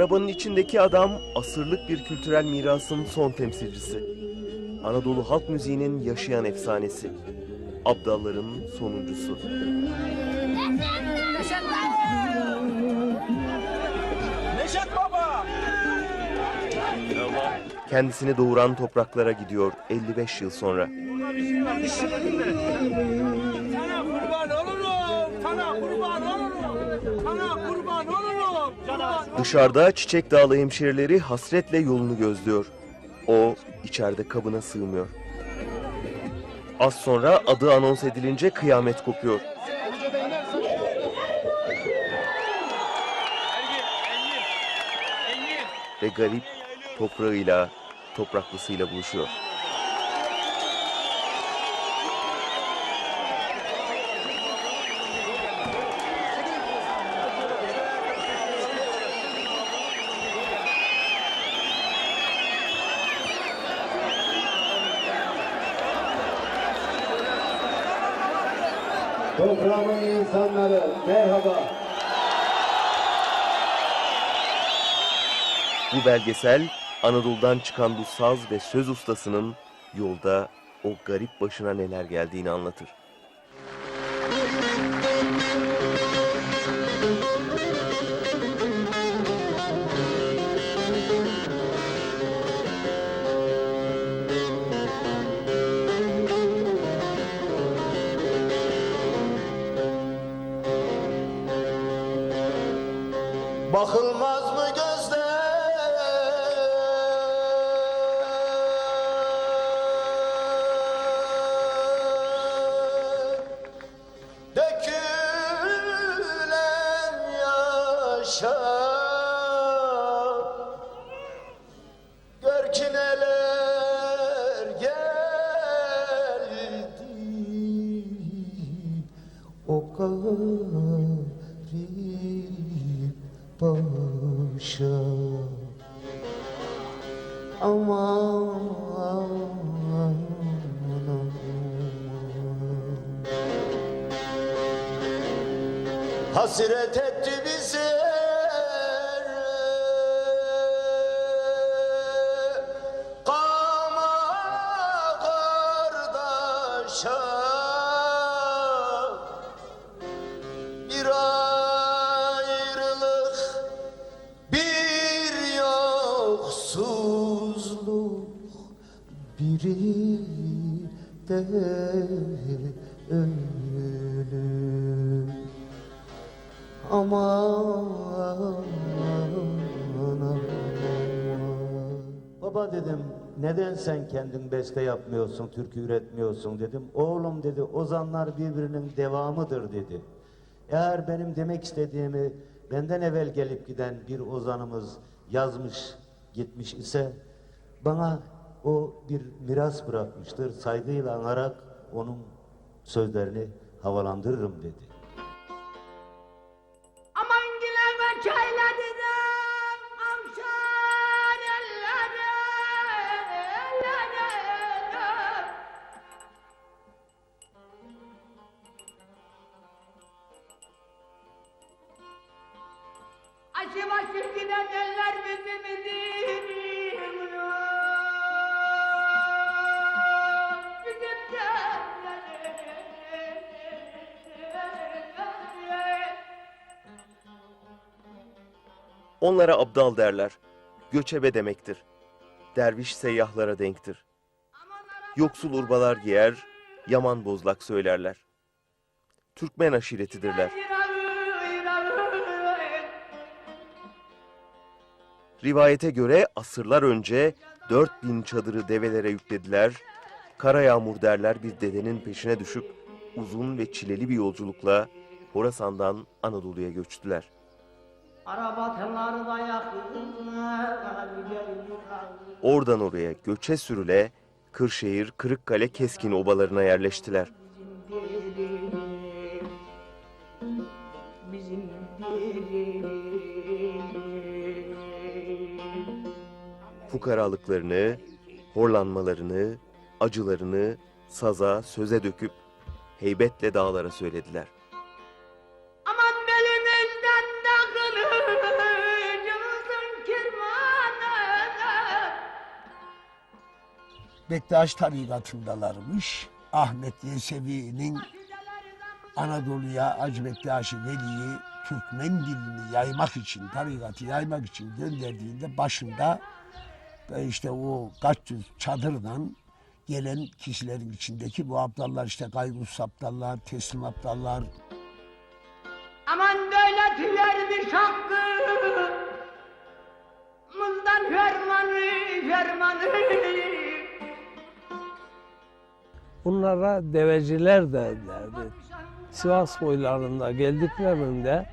Arabanın içindeki adam asırlık bir kültürel mirasın son temsilcisi. Anadolu halk müziğinin yaşayan efsanesi. Abdalların sonuncusu. Neşet Baba! Kendisini doğuran topraklara gidiyor 55 yıl sonra. Sana kurban olurum! Sana kurban olurum! Sana! Kurban Dışarıda Çiçek Dağlı hemşerileri hasretle yolunu gözlüyor. O içeride kabına sığmıyor. Az sonra adı anons edilince kıyamet kopuyor. Ve garip toprağıyla, topraklısıyla buluşuyor. Toprağımın insanları merhaba. Bu belgesel Anadolu'dan çıkan bu saz ve söz ustasının yolda o garip başına neler geldiğini anlatır. Hasret etti bizi Kama kardeşa Bir ayrılık Bir yoksuzluk Biri de sen kendin beste yapmıyorsun, türkü üretmiyorsun dedim. Oğlum dedi ozanlar birbirinin devamıdır dedi. Eğer benim demek istediğimi benden evvel gelip giden bir ozanımız yazmış gitmiş ise bana o bir miras bırakmıştır. Saygıyla anarak onun sözlerini havalandırırım dedi. Onlara abdal derler. Göçebe demektir. Derviş seyyahlara denktir. Yoksul urbalar giyer, yaman bozlak söylerler. Türkmen aşiretidirler. Rivayete göre asırlar önce 4000 çadırı develere yüklediler. Kara yağmur derler bir dedenin peşine düşüp uzun ve çileli bir yolculukla Horasan'dan Anadolu'ya göçtüler. Oradan oraya göçe sürüle Kırşehir, Kırıkkale, Keskin obalarına yerleştiler. Fukaralıklarını, horlanmalarını, acılarını saza, söze döküp heybetle dağlara söylediler. Bektaş tarikatındalarmış. Ahmet Yesevi'nin Anadolu'ya Hacı Bektaş Veli'yi Türkmen dilini yaymak için, tarikatı yaymak için gönderdiğinde başında işte o kaç yüz çadırdan gelen kişilerin içindeki bu aptallar işte Kaygus aptallar, teslim aptallar, Aman böyle tülermiş hakkı Mızdan fermanı fermanı Bunlara deveciler derlerdi. Sivas boylarında geldiklerinde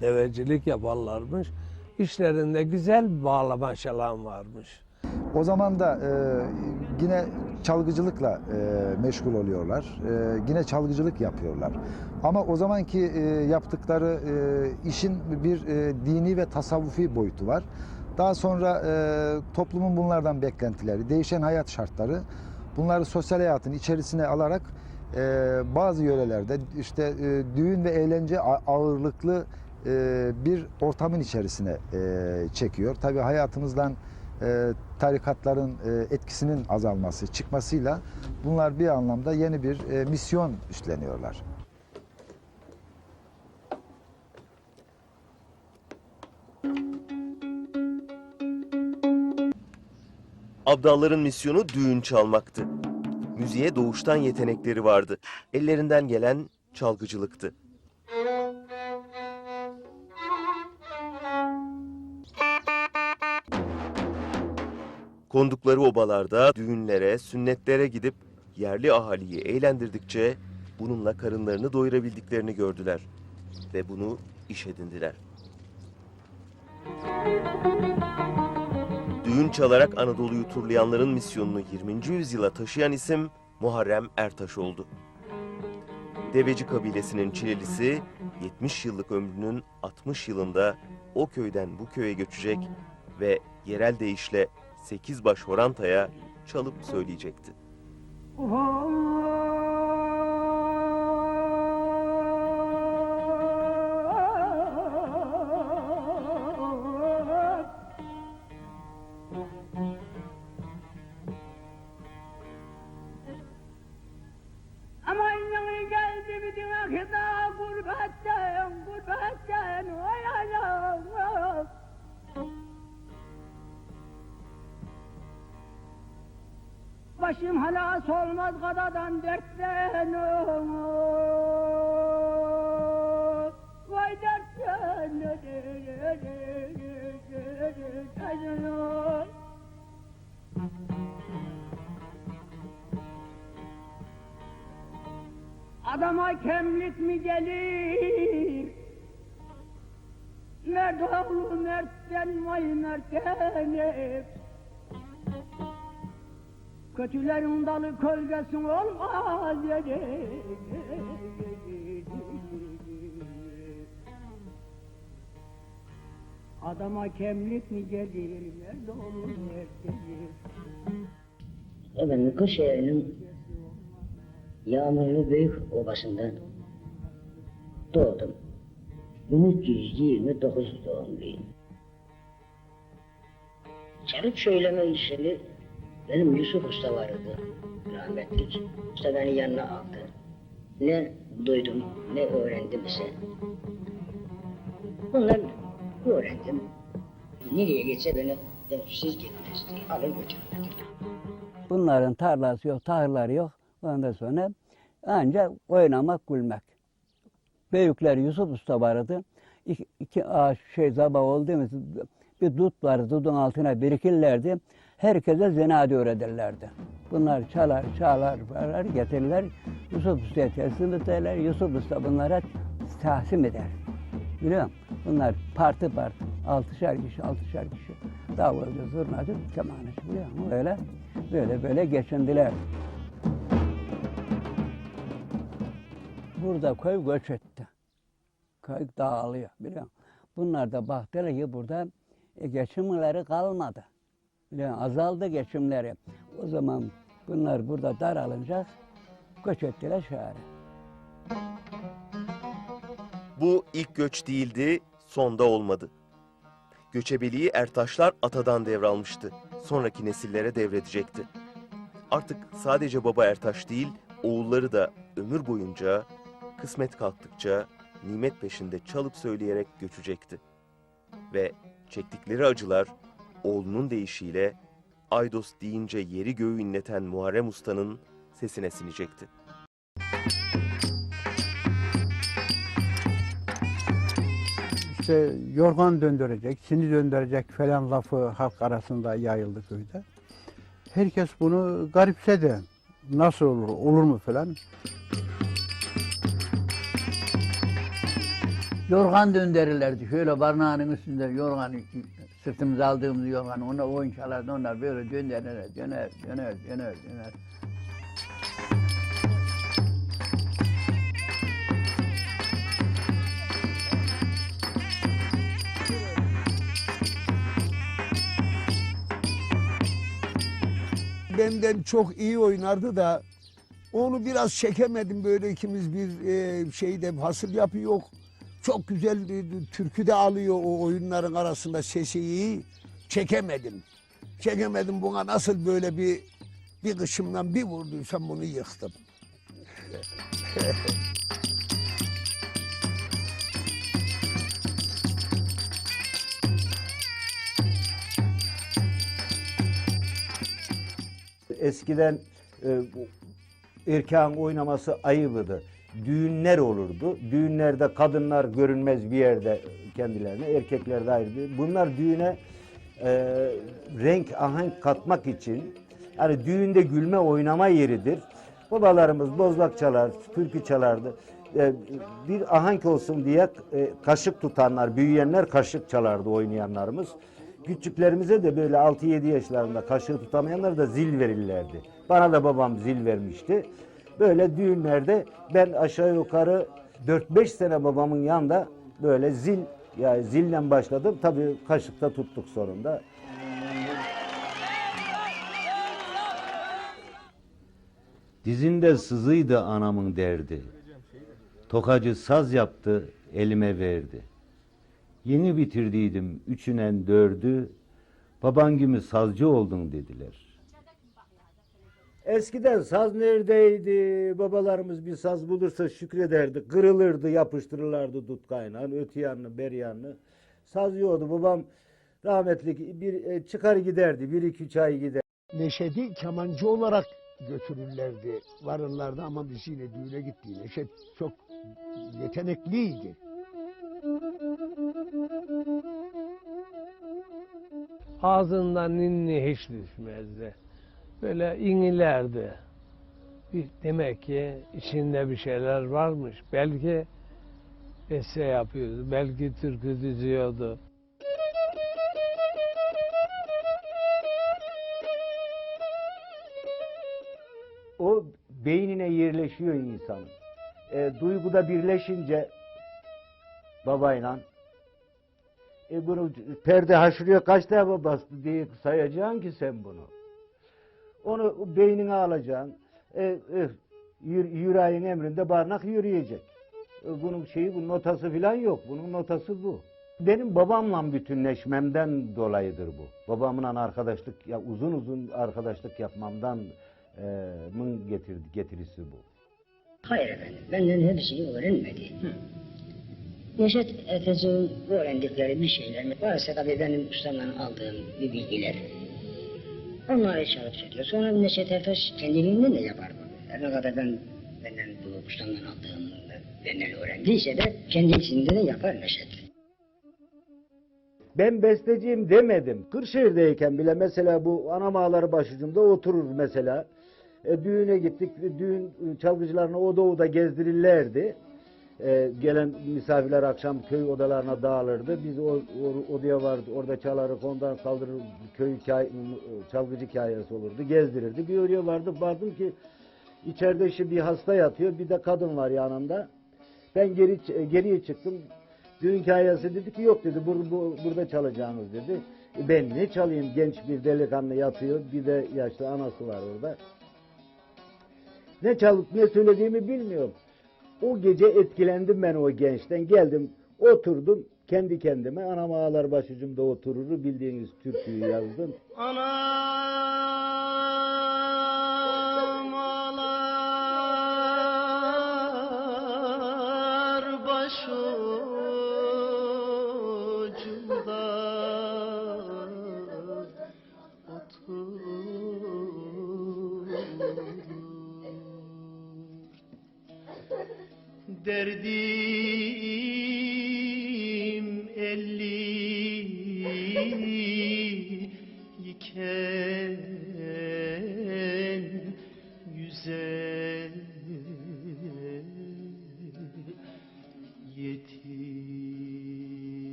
devecilik yaparlarmış. İşlerinde güzel bir bağlama çalan varmış. O zaman da e, yine çalgıcılıkla e, meşgul oluyorlar. E, yine çalgıcılık yapıyorlar. Ama o zamanki e, yaptıkları e, işin bir e, dini ve tasavvufi boyutu var. Daha sonra e, toplumun bunlardan beklentileri, değişen hayat şartları bunları sosyal hayatın içerisine alarak e, bazı yörelerde işte e, düğün ve eğlence ağırlıklı e, bir ortamın içerisine e, çekiyor. Tabii hayatımızdan e, tarikatların e, etkisinin azalması, çıkmasıyla bunlar bir anlamda yeni bir e, misyon üstleniyorlar. Abdalların misyonu düğün çalmaktı. Müziğe doğuştan yetenekleri vardı. Ellerinden gelen çalgıcılıktı. Kondukları obalarda düğünlere, sünnetlere gidip yerli ahaliyi eğlendirdikçe bununla karınlarını doyurabildiklerini gördüler ve bunu iş edindiler. Düğün çalarak Anadolu'yu turlayanların misyonunu 20. yüzyıla taşıyan isim Muharrem Ertaş oldu. Deveci kabilesinin Çilelisi 70 yıllık ömrünün 60 yılında o köyden bu köye göçecek ve yerel deyişle 8 baş horantaya çalıp söyleyecekti. Aman akıda gurbetten gurbetten Oy anam Başım halas olmaz kadadan dertten Vay dertten Adama kemlik mi gelir? Mert oğlu Mert'ten vay Mert'ten Kötülerin dalı kölgesi olmaz Adama kemlik mi gelir? Mert oğlu Mert gelir Efendim Kırşehir'in yağmurlu büyük obasından doğdum. 1329 doğumluyum. Çalıp söyleme işini benim Yusuf Usta vardı rahmetlik. Usta beni yanına aldı. Ne duydum ne öğrendim ise bunları öğrendim. Nereye geçse beni ben siz gitmez diye götürür. Bunların tarlası yok, tahırları yok. Ondan sonra ancak oynamak, gülmek. Büyükler Yusuf Usta vardı. İki, iki ağaç şey sabah olduğumuz bir dut vardı. Dudun altına birikirlerdi. Herkese zenade öğretirlerdi. Bunlar çalar, çalar, çalar, getirirler. Yusuf Usta'ya teslim ederler. Yusuf Usta bunlara tahsim eder. Biliyor musun? Bunlar parti parti. Altışar kişi, altışar kişi. Davulcu, zurnacı, kemanıcı biliyor musun? Öyle, böyle böyle geçindiler. Burada köy göç etti. Köy dağılıyor biliyor musun? Bunlar da baktılar ki burada e, geçimleri kalmadı. Biliyor musun? Azaldı geçimleri. O zaman bunlar burada daralınca göç ettiler şehre. Bu ilk göç değildi, sonda olmadı. Göçebeliği Ertaşlar atadan devralmıştı. Sonraki nesillere devredecekti. Artık sadece baba Ertaş değil, oğulları da ömür boyunca kısmet kalktıkça nimet peşinde çalıp söyleyerek göçecekti. Ve çektikleri acılar oğlunun deyişiyle Aydos deyince yeri göğü inleten Muharrem Usta'nın sesine sinecekti. işte yorgan döndürecek, sini döndürecek falan lafı halk arasında yayıldı köyde. Herkes bunu garipsedi. Nasıl olur, olur mu falan. Yorgan döndürürlerdi. Şöyle barnağının üstünde yorgan, sırtımıza aldığımız yorgan, ona oyun çalardı. Onlar böyle döner, döner, döner, döner, döner. Benden çok iyi oynardı da onu biraz çekemedim böyle ikimiz bir e, şeyde hasıl yapı yok. Çok güzel e, türkü de alıyor o oyunların arasında sesi iyi. Çekemedim. Çekemedim buna nasıl böyle bir bir kışımdan bir vurduysam bunu yıktım. Eskiden e, erkeğin oynaması ayıbıdı. Düğünler olurdu. Düğünlerde kadınlar görünmez bir yerde kendilerine, erkekler de ayrı. Bunlar düğüne e, renk, ahenk katmak için yani düğünde gülme oynama yeridir. Babalarımız bozlak çalar, türkü çalardı. E, bir ahenk olsun diye e, kaşık tutanlar, büyüyenler kaşık çalardı oynayanlarımız. Küçüklerimize de böyle 6-7 yaşlarında kaşığı tutamayanlar da zil verirlerdi. Bana da babam zil vermişti. Böyle düğünlerde ben aşağı yukarı 4-5 sene babamın yanında böyle zil yani zille başladım. Tabii kaşıkta tuttuk sonunda. Dizinde sızıydı anamın derdi. Tokacı saz yaptı, elime verdi. Yeni bitirdiydim üçünen dördü, baban gibi sazcı oldun dediler. Eskiden saz neredeydi? Babalarımız bir saz bulursa şükrederdi. Kırılırdı, yapıştırırlardı dut kaynağını, öte yanını, beri yanını. Saz yiyordu. Babam rahmetli bir e, çıkar giderdi. Bir iki üç ay gider. Neşet'i kemancı olarak götürürlerdi, varırlardı ama biz yine düğüne gitti. Neşet çok yetenekliydi. Ağzından ninni hiç düşmezdi. Böyle inilerdi. Demek ki içinde bir şeyler varmış. Belki beste yapıyordu, belki türkü düzüyordu. o beynine yerleşiyor insanın. E, duyguda birleşince babayla e bunu perde haşırıyor kaç defa bastı diye sayacaksın ki sen bunu. Onu beynine alacaksın. E, e, yür- yüreğin emrinde barnak yürüyecek. E, bunun şeyi bu notası falan yok. Bunun notası bu. Benim babamla bütünleşmemden dolayıdır bu. Babamla arkadaşlık ya uzun uzun arkadaşlık yapmamdan e, mın getirdi getirisi bu. Hayır efendim, benden hepsini öğrenmedi. Neşet Efes'in öğrendikleri bir şeyler mi? Varsa tabii benim ustamdan aldığım bir bilgiler. Onları çalıp söylüyor. Sonra Neşet Efes kendiliğinden de yapar bunu. Her ne kadar ben benden bu ustamdan aldığım, benden öğrendiyse de kendisinde de yapar Neşet. Ben besteciyim demedim. Kırşehir'deyken bile mesela bu anam ağları başucumda oturur mesela. E, düğüne gittik. Düğün çalgıcılarına oda oda gezdirirlerdi. E, gelen misafirler akşam köy odalarına dağılırdı. Biz o, o- odaya vardı. Orada çalarık ondan kaldırır köy hikaye, çalgıcı hikayesi olurdu. Gezdirirdi. Bir oraya vardık. Vardım ki içeride işte bir hasta yatıyor. Bir de kadın var yanında. Ben geri geriye çıktım. Düğün hikayesi dedi ki yok dedi bur, bu, burada çalacağınız dedi. E Ben ne çalayım genç bir delikanlı yatıyor bir de yaşlı anası var orada. Ne çalıp ne söylediğimi bilmiyorum. O gece etkilendim ben o gençten geldim oturdum kendi kendime anam ağlar başucumda oturur bildiğiniz türküyü yazdım. Ana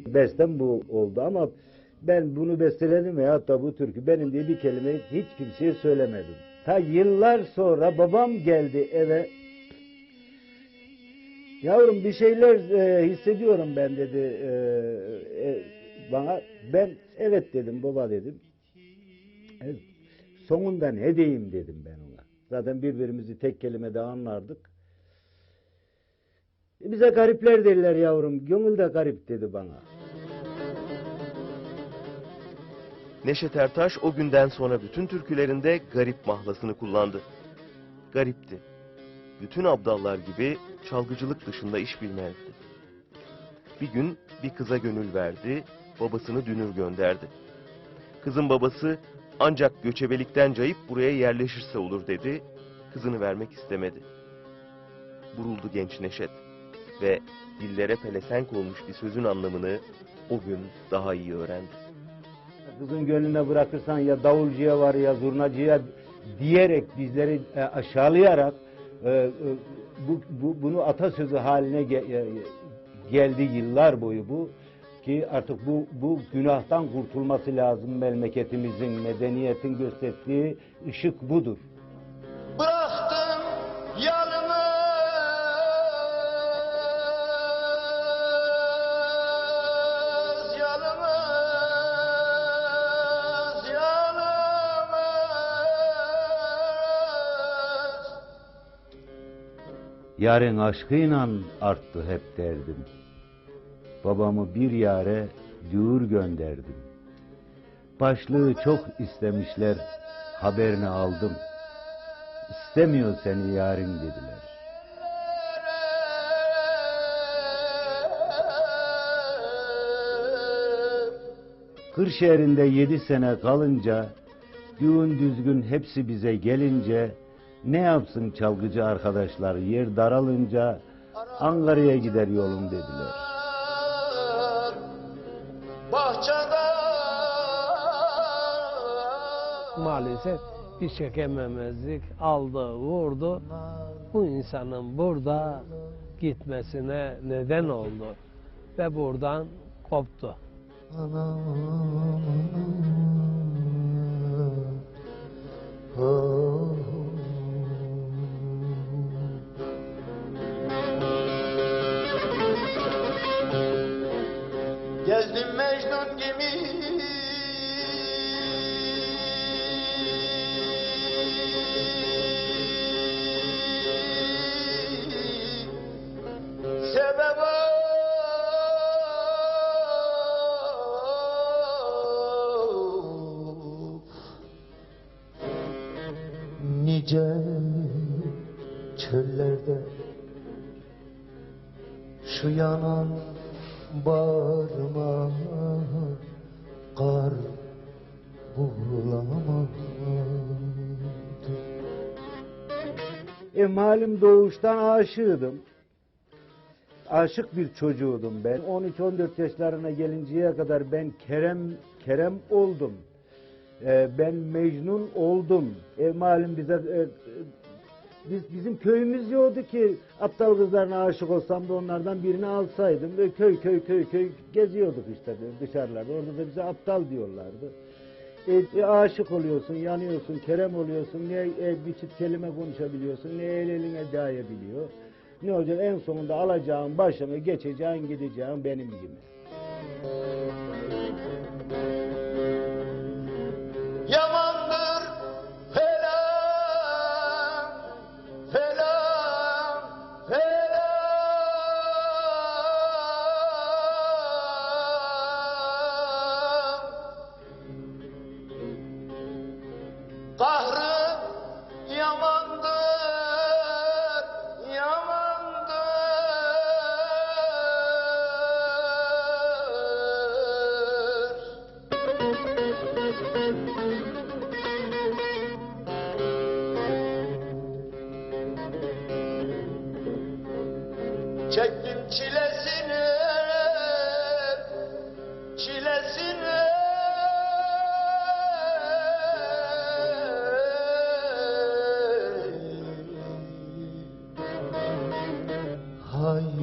İlk bestem bu oldu ama ben bunu besteledim veyahut da bu türkü benim diye bir kelime hiç kimseye söylemedim. Ta yıllar sonra babam geldi eve. Yavrum bir şeyler e, hissediyorum ben dedi e, e, bana. Ben evet dedim baba dedim. E, sonunda ne diyeyim dedim ben ona. Zaten birbirimizi tek kelimede anlardık. Bize garipler derler yavrum. Gönül de garip dedi bana. Neşet Ertaş o günden sonra bütün türkülerinde garip mahlasını kullandı. Garipti. Bütün abdallar gibi çalgıcılık dışında iş bilmezdi. Bir gün bir kıza gönül verdi, babasını dünür gönderdi. Kızın babası ancak göçebelikten cayıp buraya yerleşirse olur dedi, kızını vermek istemedi. Buruldu genç Neşet ve dillere pelesenk olmuş bir sözün anlamını o gün daha iyi öğrendi. Kızın gönlüne bırakırsan ya davulcuya var ya zurnacıya diyerek bizleri e, aşağılayarak e, e, bu, bu, bunu atasözü haline e, geldi yıllar boyu bu ki artık bu bu günahtan kurtulması lazım memleketimizin medeniyetin gösterdiği ışık budur. Yarın aşkıyla arttı hep derdim. Babamı bir yare düğür gönderdim. Başlığı çok istemişler, haberini aldım. İstemiyor seni yarın dediler. Kırşehir'inde yedi sene kalınca, düğün düzgün hepsi bize gelince, ne yapsın çalgıcı arkadaşlar yer daralınca, Ankara'ya gider yolum dediler. bahçede Maalesef bir çekememezlik aldı, vurdu. Bu insanın burada gitmesine neden oldu. Ve buradan koptu. Gezdim Mecnun gibi doğuştan aşığıydım. Aşık bir çocuğudum ben. 13-14 yaşlarına gelinceye kadar ben Kerem Kerem oldum. E, ben Mecnun oldum. E malum bize e, e, biz bizim köyümüz yoktu ki aptal kızlarına aşık olsam da onlardan birini alsaydım. Ve köy köy köy köy geziyorduk işte dışarılarda. Orada da bize aptal diyorlardı. E, e, aşık oluyorsun, yanıyorsun, kerem oluyorsun, ne e, bir çift kelime konuşabiliyorsun, ne el eline değebiliyor. Ne olacak en sonunda alacağın başını geçeceğin gideceğin benim gibi.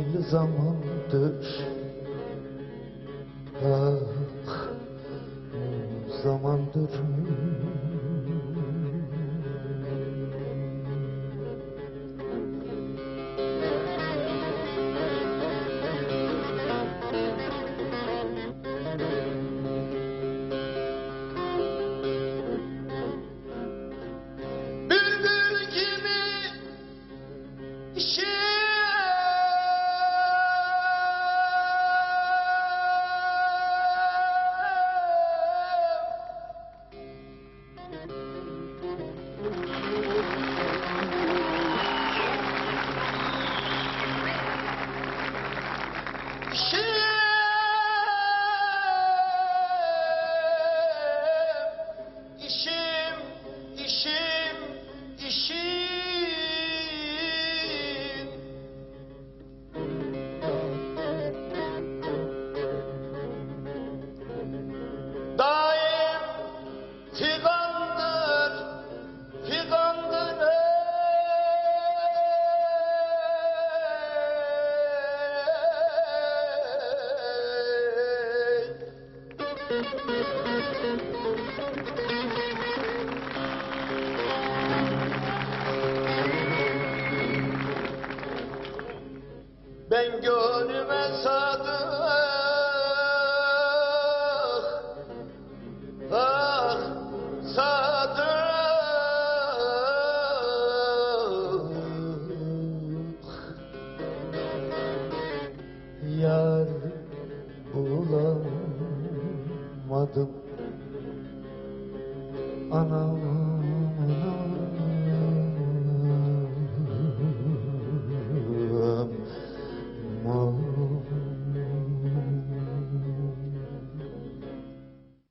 Hayli zamandır ah zamandır Ben gönlüme sadık